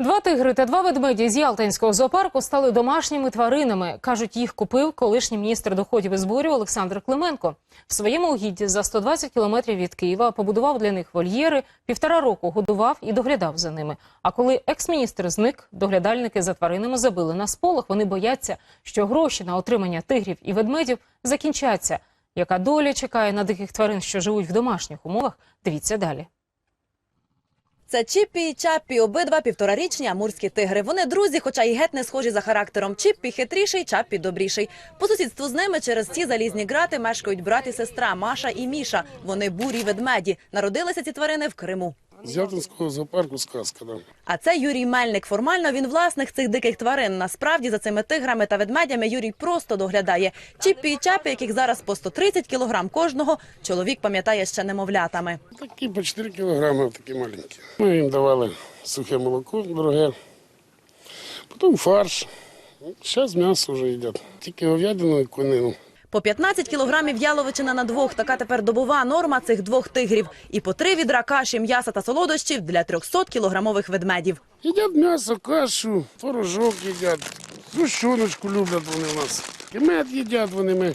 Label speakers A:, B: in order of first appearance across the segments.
A: Два тигри та два ведмеді з Ялтинського зоопарку стали домашніми тваринами. Кажуть, їх купив колишній міністр доходів і зборів Олександр Клименко. В своєму угідді за 120 кілометрів від Києва побудував для них вольєри, півтора року годував і доглядав за ними. А коли екс-міністр зник, доглядальники за тваринами забили на сполох. Вони бояться, що гроші на отримання тигрів і ведмедів закінчаться. Яка доля чекає на диких тварин, що живуть в домашніх умовах? Дивіться далі.
B: Це Чіппі і Чаппі, обидва півторарічні амурські тигри. Вони друзі, хоча й геть не схожі за характером. Чіппі хитріший, Чаппі добріший. По сусідству з ними через ці залізні грати мешкають брат і сестра Маша і Міша. Вони бурі ведмеді. Народилися ці тварини в Криму.
C: З Ялтинського зоопарку сказка, да.
B: А це Юрій Мельник. Формально він власник цих диких тварин. Насправді за цими тиграми та ведмедями Юрій просто доглядає. Чіппі і Чаппі, яких зараз по 130 кілограм кожного, чоловік пам'ятає ще немовлятами.
C: Такі по 4 кілограми, такі маленькі. Ми їм давали сухе молоко дороге, потім фарш. Зараз м'ясо вже їдять. Тільки говядину і конину.
B: По 15 кілограмів яловичина на двох. Така тепер добова норма цих двох тигрів. І по три відра каші, м'яса та солодощів для 300 кілограмових ведмедів.
C: Їдять м'ясо, кашу, творожок їдять, зущоночку люблять вони в нас. І мед їдять вони ми.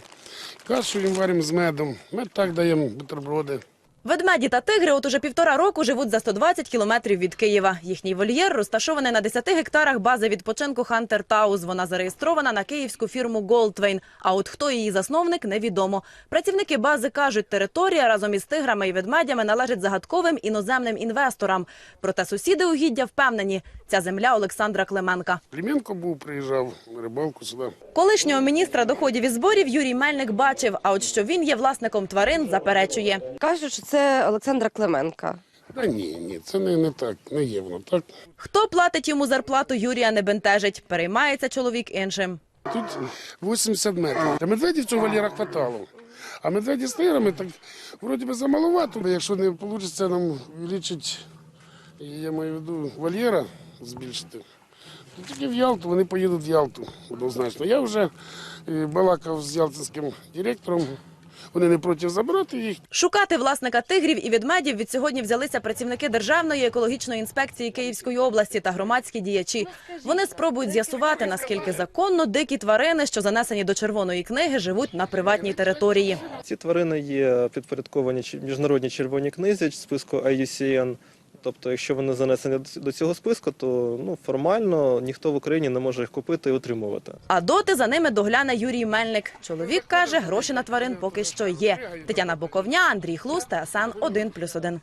C: Кашу їм варимо з медом. Ми так даємо бутерброди.
B: Ведмеді та тигри от уже півтора року живуть за 120 кілометрів від Києва. Їхній вольєр розташований на 10 гектарах бази відпочинку Хантер Таус. Вона зареєстрована на київську фірму Голдвейн. А от хто її засновник, невідомо. Працівники бази кажуть, територія разом із тиграми і ведмедями належить загадковим іноземним інвесторам. Проте сусіди угіддя впевнені, ця земля Олександра Клименка.
C: Клименко був, приїжджав на рибалку сюди.
B: Колишнього міністра доходів і зборів Юрій Мельник бачив. А от що він є власником тварин, заперечує.
D: Кажуть, що це Олександра Клименка.
C: Та ні, ні, це не, не так, не є воно так.
B: Хто платить йому зарплату, Юрія не бентежить. Переймається чоловік іншим.
C: Тут 80 метрів. Та медведів цього вольєра хватало. А медведі з тиграми так вроді би замалувато. Якщо не вийде нам увеличити, я маю в виду вольєра збільшити, то тільки в Ялту, вони поїдуть в Ялту однозначно. Я вже е, балакав з ялтинським директором, вони не проти забрати їх.
B: Шукати власника тигрів і ведмедів від сьогодні взялися працівники Державної екологічної інспекції Київської області та громадські діячі. Вони спробують з'ясувати, наскільки законно дикі тварини, що занесені до червоної книги, живуть на приватній території.
E: Ці тварини є підпорядковані міжнародній червоній книзі списку IUCN. Тобто, якщо вони занесені до- цього списку, то ну формально ніхто в Україні не може їх купити і утримувати.
B: А доти за ними догляне Юрій Мельник. Чоловік каже, гроші на тварин поки що є. Тетяна Боковня, Андрій Хлус, ТСН 1+,1.